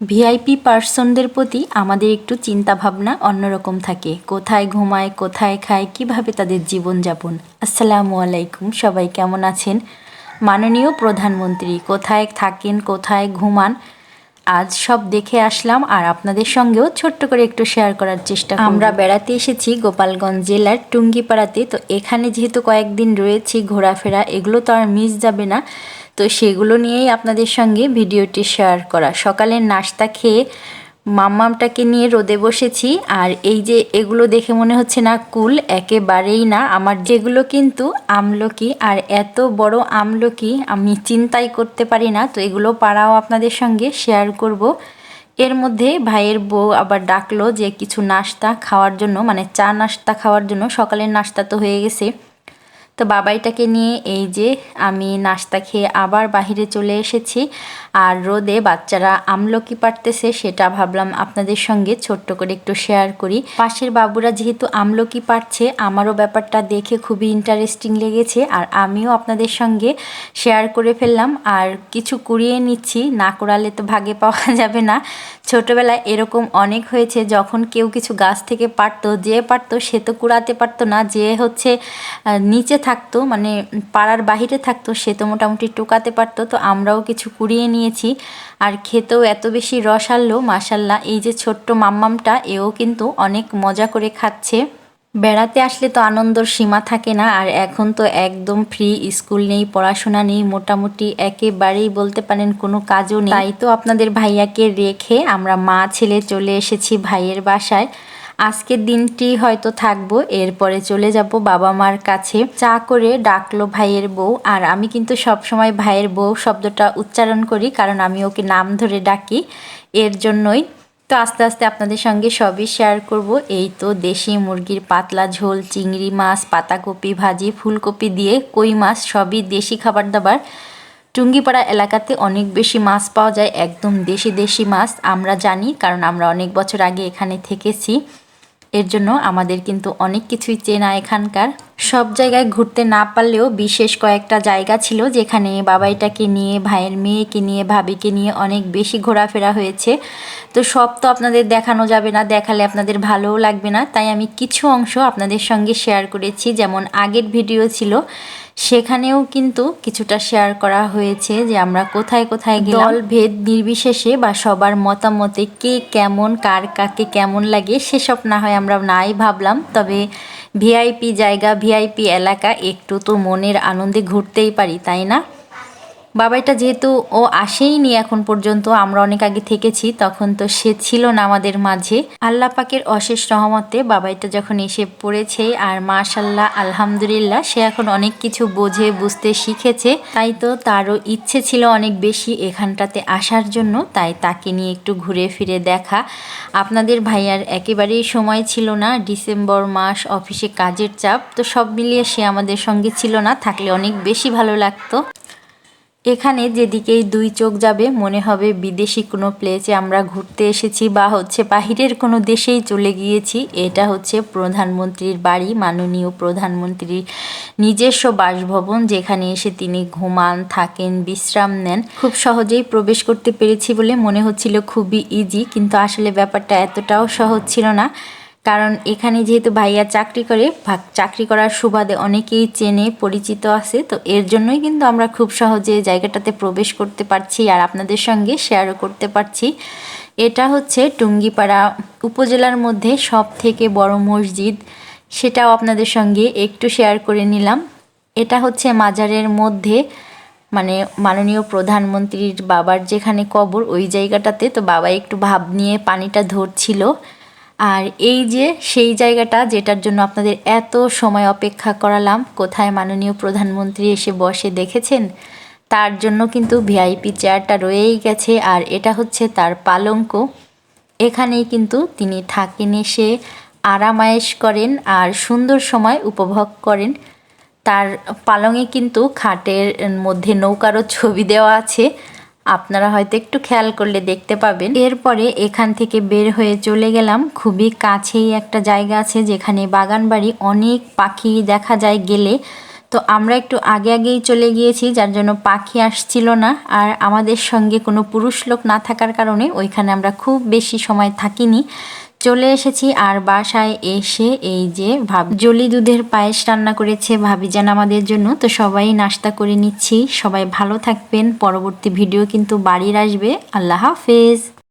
VIP পার্সনদের প্রতি আমাদের একটু চিন্তা ভাবনা অন্যরকম থাকে। কোথায় ঘুমায়, কোথায় খায়, কীভাবে তাদের জীবনযাপন? আসসালামু আলাইকুম, সবাই কেমন আছেন? মাননীয় প্রধানমন্ত্রী, কোথায় থাকেন, কোথায় ঘুমান? আজ সব দেখে আসলাম আর আপনাদের সঙ্গেও ছোট্ট করে একটু শেয়ার করার চেষ্টা আমরা বেড়াতে এসেছি গোপালগঞ্জ জেলার টুঙ্গিপাড়াতে। তো এখানে যেহেতু কয়েকদিন রয়েছি ঘোরাফেরা, এগুলো তো আর মিস যাবে না। তো সেগুলো নিয়েই আপনাদের সঙ্গে ভিডিওটি শেয়ার করা। সকালের নাস্তা খেয়ে মাম্মামটাকে নিয়ে রোদে বসেছি, আর এই যে এগুলো দেখে মনে হচ্ছে না কুল, একেবারেই না। আমার যেগুলো কিন্তু আমলকি, আর এত বড় আমলকি আমি চিন্তাই করতে পারি না, তো এগুলো পাড়াও আপনাদের সঙ্গে শেয়ার করব। এর মধ্যে ভাইয়ের বউ আবার ডাকলো যে কিছু নাস্তা খাওয়ার জন্য মানে চা নাস্তা খাওয়ার জন্য। সকালের নাস্তা তো হয়ে গেছে। তো বাবাইটাকে নিয়ে এই যে আমি নাস্তা খেয়ে আবার বাহিরে চলে এসেছি। আর রোদে বাচ্চারা আমলকি পারতেছে সেটা ভাবলাম আপনাদের সঙ্গে ছোট্ট করে একটু শেয়ার করি। পাশের বাবুরা যেহেতু আমলকি পারছে, আমারও ব্যাপারটা দেখে খুবই ইন্টারেস্টিং লেগেছে আর আমিও আপনাদের সঙ্গে শেয়ার করে ফেললাম। আর কিছু কুড়িয়ে নিচ্ছি, না করালে তো ভাগে পাওয়া যাবে না। ছোটবেলায় এরকম অনেক হয়েছে, যখন কেউ কিছু গাছ থেকে পারতো, যে পারতো সে তো কুড়াতে পারতো না, যে হচ্ছে নিচে থাকতো মানে পাড়ার বাহিরে থাকতো, সে তো মোটামুটি টোকাতে পারতো, তো আমরাও কিছু কুড়িয়ে নিয়েছি। আর খেতেও এত বেশি রস আনলো মাসাল্লাহ এই যে ছোট্ট মাম্মামটা, এও কিন্তু অনেক মজা করে খাচ্ছে। বেড়াতে আসলে তো আনন্দর সীমা থাকে না, আর এখন তো একদম ফ্রি, স্কুল নেই, পড়াশোনা নেই, মোটামুটি একেবারেই বলতে পারেন কোনো কাজও নেই। তাই তো আপনাদের ভাইয়াকে রেখে আমরা মা ছেলে চলে এসেছি ভাইয়ের বাসায়। আজকের দিনটি হয়তো থাকব, এরপরে চলে যাব বাবা মার কাছে। চা করে ডাকলো ভাইয়ের বউ, আর আমি কিন্তু সব সময় ভাইয়ের বউ শব্দটা উচ্চারণ করি, কারণ আমি ওকে নাম ধরে ডাকি। এর জন্যই তো আস্তে আস্তে আপনাদের সঙ্গে সবই শেয়ার করব। এই তো দেশি মুরগির পাতলা ঝোল, চিংড়ি মাছ, পাতাকপি ভাজি, ফুলকপি দিয়ে কই মাছ, সবই দেশি খাবার দাবার। টুঙ্গিপাড়া এলাকাতে অনেক বেশি মাছ পাওয়া যায়, একদম দেশি দেশি মাছ। আমরা জানি, কারণ আমরা অনেক বছর আগে এখানে থেকেছি। এর জন্য আমাদের কিন্তু অনেক কিছুই চেনা এখানকার। সব জায়গায় ঘুরতে না পারলেও বিশেষ কয়েকটা জায়গা ছিল যেখানে বাবাইটাকে নিয়ে, ভাইয়ের মেয়েকে নিয়ে, ভাবিকে নিয়ে অনেক বেশি ঘোরাফেরা হয়েছে। তো সব তো আপনাদের দেখানো যাবে না, দেখালে আপনাদের ভালোও লাগবে না। তাই আমি কিছু অংশ আপনাদের সঙ্গে শেয়ার করেছি, যেমন আগের ভিডিও ছিল, সেখানেও কিন্তু কিছুটা শেয়ার করা হয়েছে যে আমরা কোথায় কোথায় দল, ভেদ, নির্বিশেষে বা সবার মতামতে কে কেমন, কার কাকে কেমন লাগে, সেসব না হয় আমরা নাই ভাবলাম। তবে ভিআইপি জায়গা ভিআইপি এলাকা একটু তো মনের আনন্দে ঘুরতেই পারি তাই না? বাবাইটা যেহেতু ও আসেইনি এখন পর্যন্ত, আমরা অনেক আগে থেকেছি, তখন তো সে ছিল না আমাদের মাঝে। আল্লাহ পাকের অশেষ রহমতে বাবাইটা যখন এসে পড়েছে, আর মাশাল্লাহ, আলহামদুলিল্লাহ, সে এখন অনেক কিছু বোঝে, বুঝতে শিখেছে। তাই তো তারও ইচ্ছে ছিল অনেক বেশি এখানটাতে আসার জন্য, তাই তাকে নিয়ে একটু ঘুরে ফিরে দেখা। আপনাদের ভাইয়ার একেবারেই সময় ছিল না, ডিসেম্বর মাস, অফিসে কাজের চাপ, তো সব মিলিয়ে সে আমাদের সঙ্গে ছিল না, থাকলে অনেক বেশি ভালো লাগতো। এখানে যেদিকেই দুই চোখ যাবে, মনে হবে বিদেশি কোনো প্লেসে আমরা ঘুরতে এসেছি বা হচ্ছে বাহিরের কোনো দেশেই চলে গিয়েছি। এটা হচ্ছে প্রধানমন্ত্রীর বাড়ি, মাননীয় প্রধানমন্ত্রীর নিজস্ব বাসভবন যেখানে এসে তিনি ঘুমান, থাকেন, বিশ্রাম নেন। খুব সহজেই প্রবেশ করতে পেরেছি বলে মনে হচ্ছিল খুবই ইজি কিন্তু আসলে ব্যাপারটা এতটাও সহজ ছিল না। কারণ এখানে যেহেতু ভাইয়া চাকরি করে চাকরি করার সুবাদে অনেকেই চেনে, পরিচিত আছে, তো এর জন্যই কিন্তু আমরা খুব সহজে জায়গাটাতে প্রবেশ করতে পারছি আর আপনাদের সঙ্গে শেয়ারও করতে পারছি। এটা হচ্ছে টুঙ্গিপাড়া উপজেলার মধ্যে সব থেকে বড় মসজিদ। সেটাও আপনাদের সঙ্গে একটু শেয়ার করে নিলাম। এটা হচ্ছে মাজারের মধ্যে মানে মাননীয় প্রধানমন্ত্রীর বাবার যেখানে কবর, ওই জায়গাটাতে। তো বাবা একটু ভাব নিয়ে পানিটা ধরছিল। আর এই যে সেই জায়গাটা যেটার জন্য আপনাদের এত সময় অপেক্ষা করালাম, কোথায় মাননীয় প্রধানমন্ত্রী এসে বসে দেখেছেন, তার জন্য কিন্তু ভিআইপি চেয়ারটা রয়েই গেছে। আর এটা হচ্ছে তার পালঙ্ক। এখানেই কিন্তু তিনি থাকেন, এসে আরামায়েশ করেন আর সুন্দর সময় উপভোগ করেন। তার পালঙে কিন্তু খাটের মধ্যে নৌকারও ছবি দেওয়া আছে। আপনারা হয়তো একটু খেয়াল করলে দেখতে পাবেন। এরপরে এখান থেকে বের হয়ে চলে গেলাম। খুবই কাছেই একটা জায়গা আছে যেখানে বাগান বাড়ি অনেক পাখি দেখা যায় গেলে। তো আমরা একটু আগে আগেই চলে গিয়েছি, যার জন্য পাখি আসছিল না। আর আমাদের সঙ্গে কোনো পুরুষ লোক না থাকার কারণে ওইখানে আমরা খুব বেশি সময় থাকিনি। চলে এসেছি আর বাসায় এসে এই যে ভাব জলি দুধের পায়েস রান্না করেছে ভাবি যান আমাদের জন্য। তো সবাই নাস্তা করে নিচ্ছি। সবাই ভালো থাকবেন। পরবর্তী ভিডিও কিন্তু বাড়ির আসবে। আল্লাহ হাফেজ।